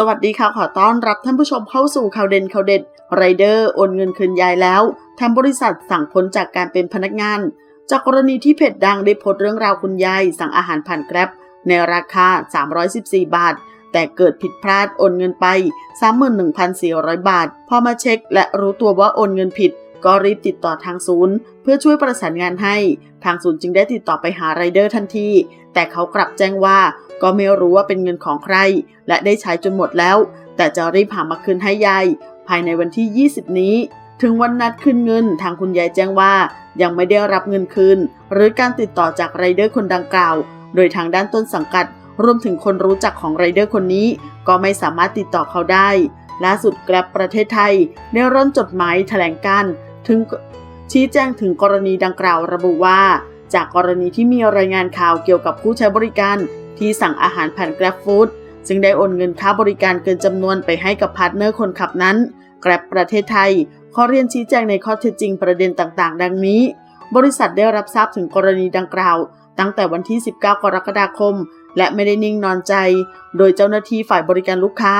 สวัสดีค่ะ ขอต้อนรับท่านผู้ชมเข้าสู่ข่าวเด่นข่าวเด็ดไรเดอร์โอนเงินคืนยายแล้วทางบริษัทสั่งพ้นจากการเป็นพนักงาน จากกรณีที่เพจดังได้โพสต์เรื่องราวคุณยาย สั่งอาหารผ่านแกร็บในราคา 314 บาท แต่เกิดผิดพลาดโอนเงินไป 31,400 บาท พอมาเช็ค และรู้ตัวว่าโอนเงินผิด ก็รีบติดต่อทางศูนย์ เพื่อช่วยประสานงานให้ ทางศูนย์จึงได้ติดต่อไปหาไรเดอร์ทันที แต่เขากลับแจ้งว่าก็ไม่รู้ว่าเป็นเงินของใคร และได้ใช้จนหมดแล้ว แต่จะรีบหามาคืนให้ยาย ภายในวันที่ 20 นี้ ถึงวันนัดคืนเงินทางคุณยายแจ้งว่า ยังไม่ได้รับเงินคืน หรือการติดต่อจากไรเดอร์คนดังกล่าว โดยทางด้านต้นสังกัด รวมถึงคนรู้จักของไรเดอร์คนนี้ ก็ไม่สามารถติดต่อเขาได้ ล่าสุดแกร็บประเทศไทยได้ร่อนจดหมายแถลงการ์ถึงชี้แจงถึงกรณีดังกล่าวระบุว่า จากกรณีที่มีรายงานข่าวเกี่ยวกับผู้ใช้บริการ ที่สั่งอาหารผ่าน Grab Food ซึ่งได้โอนเงินค่าบริการเกินจำนวนไปให้กับพาร์ทเนอร์คนขับนั้น Grab ประเทศไทยขอเรียนชี้แจงในข้อเท็จจริงประเด็นต่างๆ ดังนี้ บริษัทได้รับทราบถึงกรณีดังกล่าว ตั้งแต่วันที่ 19 กรกฎาคม และไม่ได้นิ่งนอนใจ โดยเจ้าหน้าที่ฝ่ายบริการลูกค้า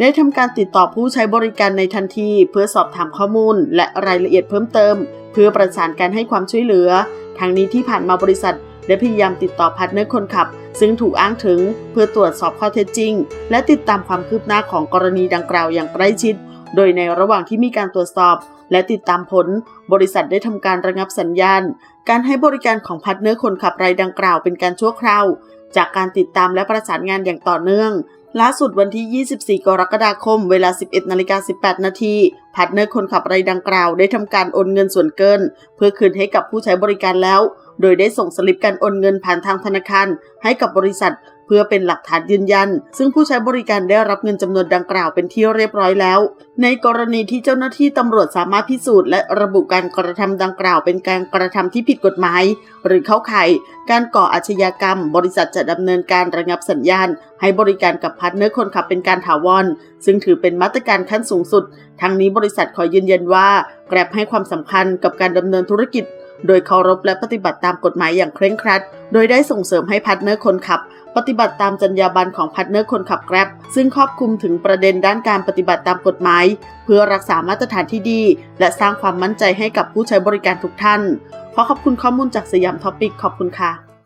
ได้ทำการติดต่อผู้ใช้บริการในทันที เพื่อสอบถามข้อมูล และรายละเอียดเพิ่มเติม เพื่อประสานการให้ความช่วยเหลือ ทางนี้ที่ผ่านมาบริษัทได้พยายามติดต่อพาร์ทเนอร์คนขับ ซึ่งถูกอ้างถึงเพื่อตรวจสอบข้อเท็จจริง และติดตามความคืบหน้าของกรณีดังกล่าวอย่างใกล้ชิด โดยในระหว่างที่มีการตรวจสอบ และติดตามผล บริษัทได้ทำการระงับสัญญาณ การให้บริการของพาร์ทเนอร์คนขับรายดังกล่าวเป็นการชั่วคราว จากการติดตามและประสานงานอย่างต่อเนื่องล่าสุดวันที่ 24 กรกฎาคม เวลา 11นาฬิกา18 นาทีพาร์ทเนอร์คนขับรายดังกล่าวได้ทำการโอนเงินส่วนเกิน เพื่อคืนให้กับผู้ใช้บริการแล้ว โดยได้ส่งสลิปการโอนเงินผ่านทางธนาคารให้กับบริษัท เพื่อเป็นหลักฐานยืนยัน ซึ่งผู้ใช้บริการได้รับเงินจำนวนดังกล่าวเป็นที่เรียบร้อยแล้ว ในกรณีที่เจ้าหน้าที่ตำรวจสามารถพิสูจน์และระบุการกระทำดังกล่าว เป็นการกระทำที่ผิดกฎหมาย หรือเข้าข่ายการก่ออาชญากรรม บริษัทจะดำเนินการระงับสัญญาณ ให้บริการกับพาร์ทเนอร์คนขับเป็นการถาวร ซึ่งถือเป็นมาตรการขั้นสูงสุด ทั้งนี้บริษัทขอยืนยันว่าแกร็บให้ความสำคัญกับการดำเนินธุรกิจ โดยเคารพและปฏิบัติตามกฎหมายอย่างเคร่งครัด โดยได้ส่งเสริมให้พาร์ทเนอร์คนขับ ปฏิบัติตามจรรยาบรรณของพาร์ทเนอร์คนขับแกร็บซึ่งครอบคลุมถึงประเด็นด้านการปฏิบัติตามกฎหมาย เพื่อรักษามาตรฐานที่ดี และสร้างความมั่นใจให้กับผู้ใช้บริการทุกท่าน ขอขอบคุณข้อมูลจากสยามท็อปิกขอบคุณค่ะ